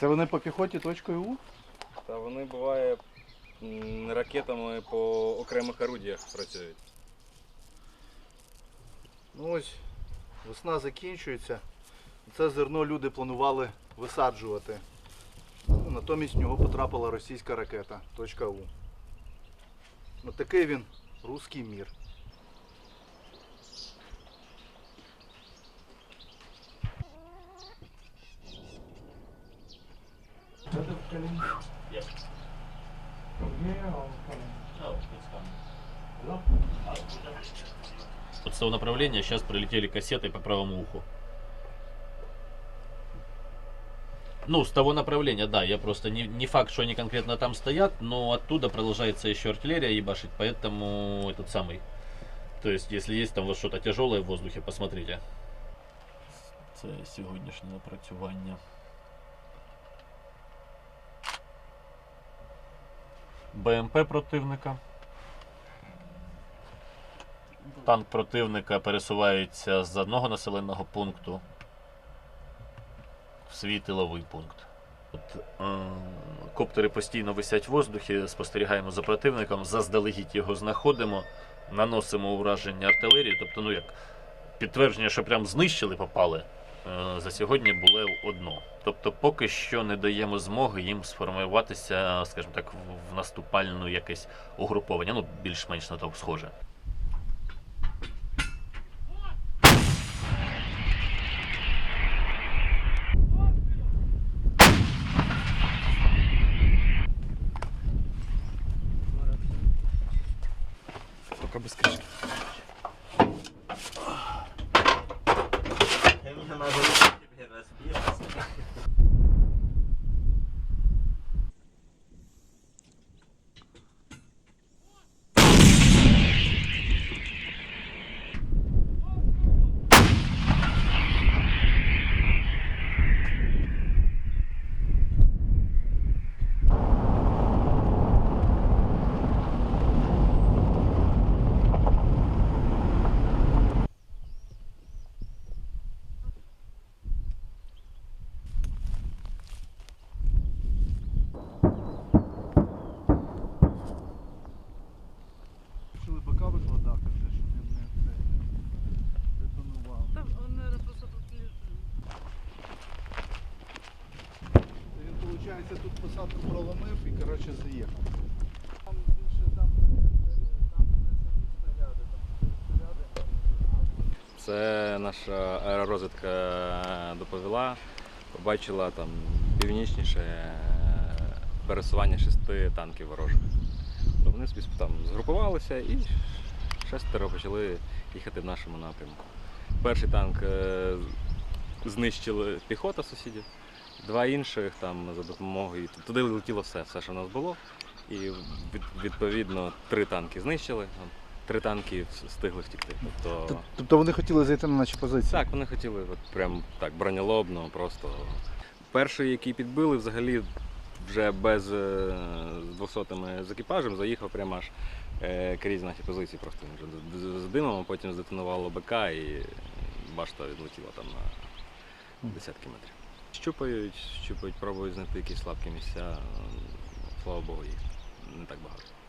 Це вони по піхоті точкою У? Та вони буває м, ракетами по окремих орудіях працюють. Ну ось, весна закінчується. Це зерно люди планували висаджувати. Ну, Натомість в нього потрапила російська ракета. Точка У. От такий він руський мір. Вот с того направления сейчас прилетели кассеты по правому уху. Ну, с того направления, да, я просто не, не факт, что они конкретно там стоят, но оттуда продолжается еще артиллерия ебашить, поэтому этот самый. То есть, если есть там вот что-то тяжелое в воздухе, посмотрите. Це сьогоднішнє напрацювання. БМП противника. Танк противника пересувається з одного населеного пункту в свій тиловий пункт. От, е, коптери постійно висять в воздухі, спостерігаємо за противником, заздалегідь його знаходимо, наносимо ураження артилерії. Тобто, ну як підтвердження, що прям знищили, попали. Е, За сьогодні було одно. Тобто, поки що не даємо змоги їм сформуватися, скажімо так, в наступальну якесь угруповання. Ну, більш-менш на то схоже. Поки без кришки. Почали бока викладати, вже, щоб він не, це, не детонував. Там он, наверное, просто тут лежит. Це Виходить, тут посадку проломив і коротше заїхав. Там більше там. Це наша аеророзвідка доповіла. Побачила там північніше е, пересування шести танків ворожих. То вони собі там згрупувалися і шестеро почали їхати в нашому напрямку. Перший танк е, знищили піхота сусідів, два інших там за допомогою. Туди летіло все, все, що в нас було. І відповідно три танки знищили, три танки встигли втікти. Тобто, Тобто вони хотіли зайти на наші позиції? так, вони хотіли от прям так бронелобно, просто. Перший, який підбили, взагалі вже без е, з 200 з екіпажем, заїхав прямо аж е, крізь наші позиції. Просто вже з- з- з димом, а потім здетонувало БК і башта відлетіла там на десятки метрів. Щупають, щупають, пробують знайти якісь слабкі місця. Слава Богу, їх не так багато.